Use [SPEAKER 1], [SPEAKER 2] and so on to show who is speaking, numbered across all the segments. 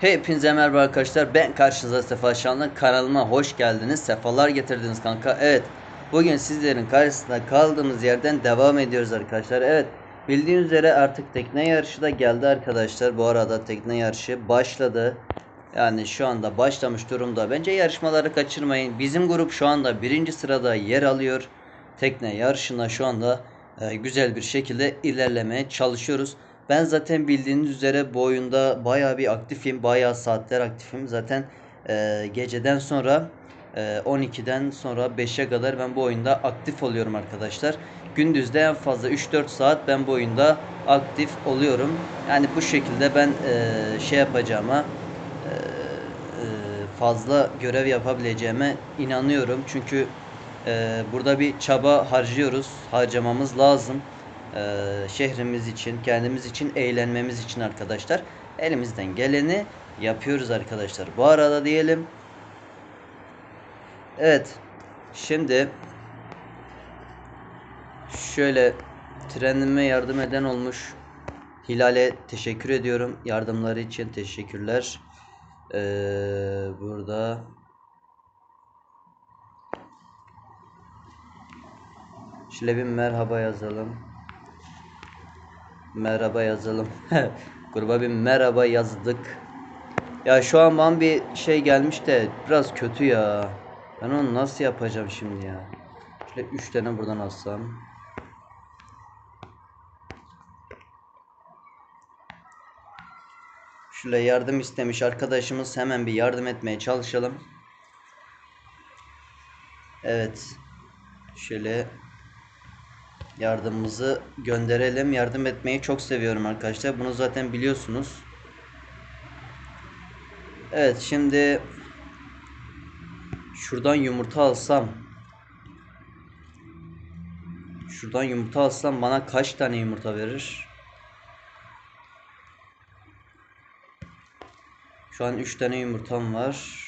[SPEAKER 1] Hepinize merhaba arkadaşlar. Ben karşınızda Sefa Şanlı. Kanalıma hoş geldiniz. Sefalar getirdiniz kanka. Evet. Bugün sizlerin karşısında kaldığımız yerden devam ediyoruz arkadaşlar. Evet. Bildiğiniz üzere artık tekne yarışı da geldi arkadaşlar. Bu arada tekne yarışı başladı. Yani şu anda başlamış durumda. Bence yarışmaları kaçırmayın. Bizim grup şu anda birinci sırada yer alıyor. Tekne yarışında şu anda e, güzel bir şekilde ilerlemeye çalışıyoruz. Ben zaten bildiğiniz üzere bu oyunda bayağı bir aktifim. Bayağı saatler aktifim. Zaten e, geceden sonra e, 12'den sonra 5'e kadar ben bu oyunda aktif oluyorum arkadaşlar. Gündüzde en fazla 3-4 saat ben bu oyunda aktif oluyorum. Yani bu şekilde ben e, şey yapacağıma e, e, fazla görev yapabileceğime inanıyorum. Çünkü e, burada bir çaba harcıyoruz. Harcamamız lazım. E, şehrimiz için, kendimiz için, eğlenmemiz için arkadaşlar. Elimizden geleni yapıyoruz arkadaşlar. Bu arada diyelim. Evet. Şimdi şöyle trenime yardım eden olmuş Hilal'e teşekkür ediyorum. Yardımları için teşekkürler. Ee, burada şöyle bir merhaba yazalım. Merhaba yazalım. Gruba bir merhaba yazdık. Ya şu an bana bir şey gelmiş de biraz kötü ya. Ben onu nasıl yapacağım şimdi ya? Şöyle 3 tane buradan alsam. Şöyle yardım istemiş arkadaşımız hemen bir yardım etmeye çalışalım. Evet. Şöyle yardımımızı gönderelim. Yardım etmeyi çok seviyorum arkadaşlar. Bunu zaten biliyorsunuz. Evet şimdi şuradan yumurta alsam şuradan yumurta alsam bana kaç tane yumurta verir? Şu an 3 tane yumurtam var.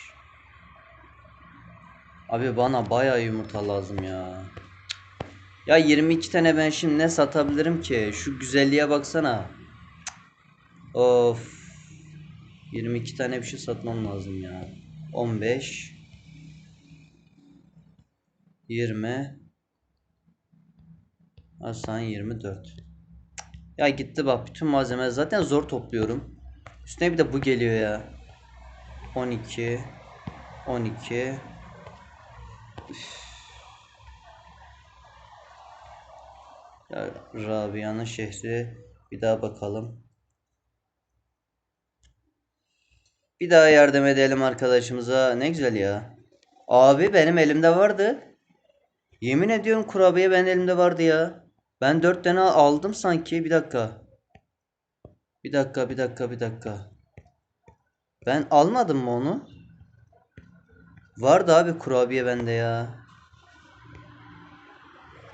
[SPEAKER 1] Abi bana bayağı yumurta lazım ya. Ya 22 tane ben şimdi ne satabilirim ki? Şu güzelliğe baksana. Of. 22 tane bir şey satmam lazım ya. 15 20 Hasan 24 Ya gitti bak bütün malzeme zaten zor topluyorum. Üstüne bir de bu geliyor ya. 12 12 Üf. Rabia'nın şehri bir daha bakalım. Bir daha yardım edelim arkadaşımıza. Ne güzel ya. Abi benim elimde vardı. Yemin ediyorum kurabiye benim elimde vardı ya. Ben dört tane aldım sanki. Bir dakika. Bir dakika, bir dakika, bir dakika. Ben almadım mı onu? Vardı abi kurabiye bende ya.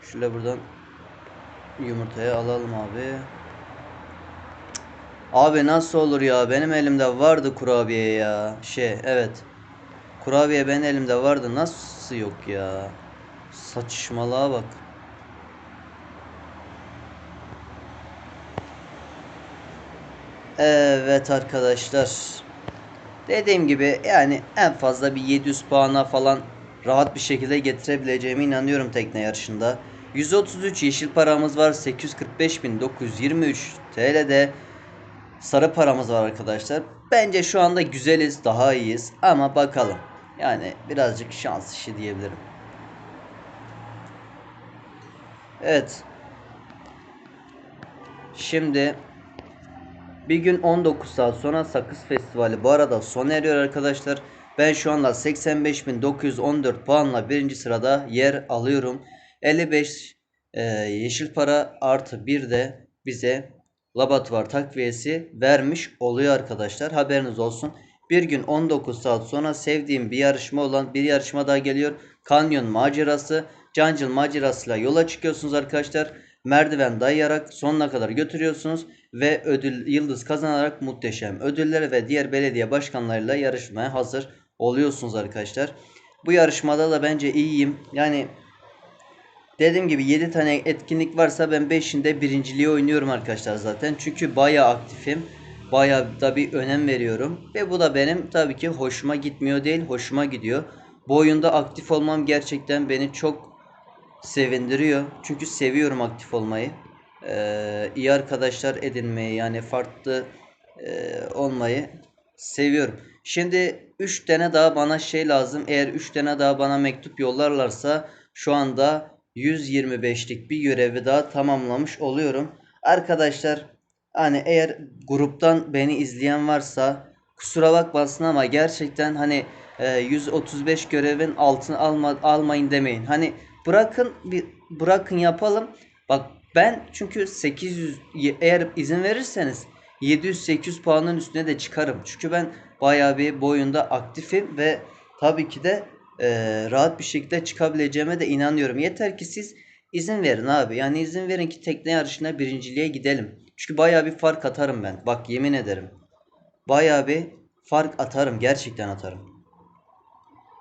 [SPEAKER 1] Şöyle buradan yumurtayı alalım abi. Abi nasıl olur ya? Benim elimde vardı kurabiye ya. Şey evet. Kurabiye benim elimde vardı. Nasıl yok ya? Saçmalığa bak. Evet arkadaşlar. Dediğim gibi yani en fazla bir 700 puana falan rahat bir şekilde getirebileceğime inanıyorum tekne yarışında. 133 yeşil paramız var. 845.923 TL'de sarı paramız var arkadaşlar. Bence şu anda güzeliz, daha iyiyiz ama bakalım. Yani birazcık şans işi diyebilirim. Evet. Şimdi bir gün 19 saat sonra Sakız Festivali bu arada sona eriyor arkadaşlar. Ben şu anda 85.914 puanla birinci sırada yer alıyorum. 55 e, yeşil para artı bir de bize laboratuvar takviyesi vermiş oluyor arkadaşlar. Haberiniz olsun. Bir gün 19 saat sonra sevdiğim bir yarışma olan bir yarışma daha geliyor. Kanyon macerası. Cancıl macerasıyla yola çıkıyorsunuz arkadaşlar. Merdiven dayayarak sonuna kadar götürüyorsunuz ve ödül yıldız kazanarak muhteşem ödüller ve diğer belediye başkanlarıyla yarışmaya hazır oluyorsunuz arkadaşlar. Bu yarışmada da bence iyiyim. Yani dediğim gibi 7 tane etkinlik varsa ben 5'inde birinciliği oynuyorum arkadaşlar zaten. Çünkü bayağı aktifim. bayağı da bir önem veriyorum. Ve bu da benim tabii ki hoşuma gitmiyor değil, hoşuma gidiyor. Bu oyunda aktif olmam gerçekten beni çok sevindiriyor. Çünkü seviyorum aktif olmayı. Ee, iyi arkadaşlar edinmeyi yani farklı e, olmayı seviyorum. Şimdi 3 tane daha bana şey lazım. Eğer 3 tane daha bana mektup yollarlarsa şu anda 125'lik bir görevi daha tamamlamış oluyorum. Arkadaşlar hani eğer gruptan beni izleyen varsa kusura bakmasın ama gerçekten hani e, 135 görevin altını alma, almayın demeyin. Hani bırakın bir bırakın yapalım. Bak ben çünkü 800 ye- eğer izin verirseniz 700-800 puanın üstüne de çıkarım. Çünkü ben bayağı bir bu oyunda aktifim ve tabii ki de e, rahat bir şekilde çıkabileceğime de inanıyorum. Yeter ki siz izin verin abi. Yani izin verin ki tekne yarışına birinciliğe gidelim. Çünkü bayağı bir fark atarım ben. Bak yemin ederim. Bayağı bir fark atarım. Gerçekten atarım.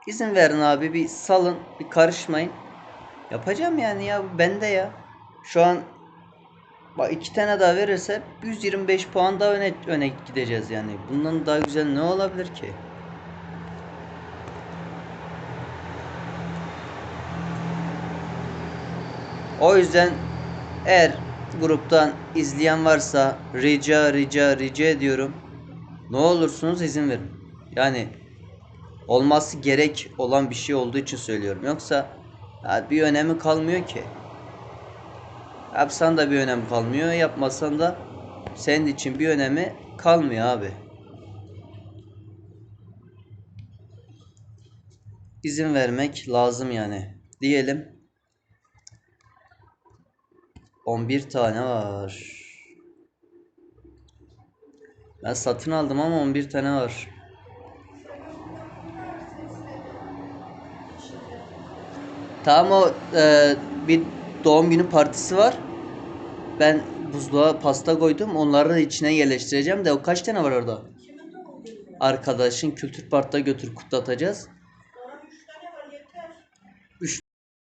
[SPEAKER 1] İzin verin abi bir salın bir karışmayın. Yapacağım yani ya bende ya. Şu an bak iki tane daha verirse 125 puan daha öne, öne gideceğiz yani. Bundan daha güzel ne olabilir ki? O yüzden eğer gruptan izleyen varsa rica rica rica ediyorum. Ne olursunuz izin verin. Yani olması gerek olan bir şey olduğu için söylüyorum. Yoksa ya bir önemi kalmıyor ki. Yapsan da bir önemi kalmıyor, yapmasan da senin için bir önemi kalmıyor abi. İzin vermek lazım yani. Diyelim 11 tane var. Ben satın aldım ama 11 tane var. Tamam o e, bir doğum günü partisi var. Ben buzluğa pasta koydum. Onları da içine yerleştireceğim de o kaç tane var orada? Arkadaşın kültür parkta götür kutlatacağız.